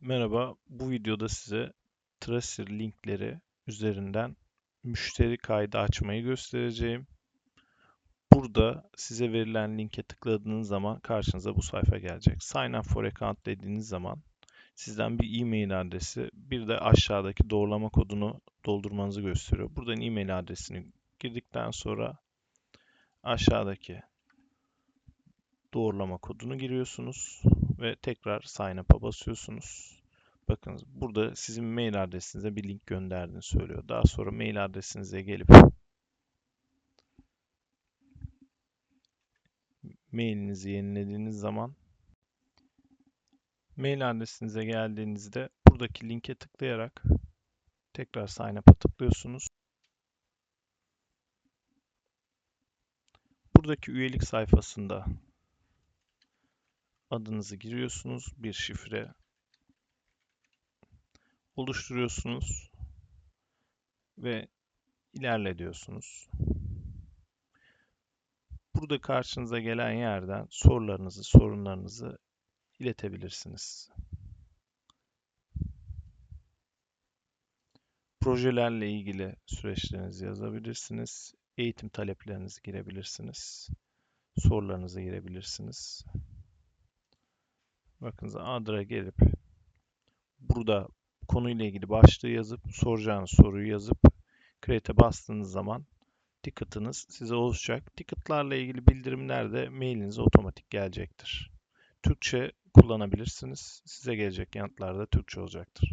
Merhaba, bu videoda size Tracer linkleri üzerinden müşteri kaydı açmayı göstereceğim. Burada size verilen linke tıkladığınız zaman karşınıza bu sayfa gelecek. Sign up for account dediğiniz zaman sizden bir e-mail adresi, bir de aşağıdaki doğrulama kodunu doldurmanızı gösteriyor. Buradan e-mail adresini girdikten sonra aşağıdaki doğrulama kodunu giriyorsunuz ve tekrar sign up'a basıyorsunuz. Bakın burada sizin mail adresinize bir link gönderdiğini söylüyor. Daha sonra mail adresinize gelip mailinizi yenilediğiniz zaman mail adresinize geldiğinizde buradaki linke tıklayarak tekrar sign up'a tıklıyorsunuz. Buradaki üyelik sayfasında adınızı giriyorsunuz. Bir şifre oluşturuyorsunuz ve ilerle diyorsunuz. Burada karşınıza gelen yerden sorularınızı, sorunlarınızı iletebilirsiniz. Projelerle ilgili süreçlerinizi yazabilirsiniz. Eğitim taleplerinizi girebilirsiniz. Sorularınızı girebilirsiniz. Bakınız Adra gelip burada konuyla ilgili başlığı yazıp soracağınız soruyu yazıp create'e bastığınız zaman ticket'ınız size oluşacak. Ticket'larla ilgili bildirimler de mailinize otomatik gelecektir. Türkçe kullanabilirsiniz. Size gelecek yanıtlar da Türkçe olacaktır.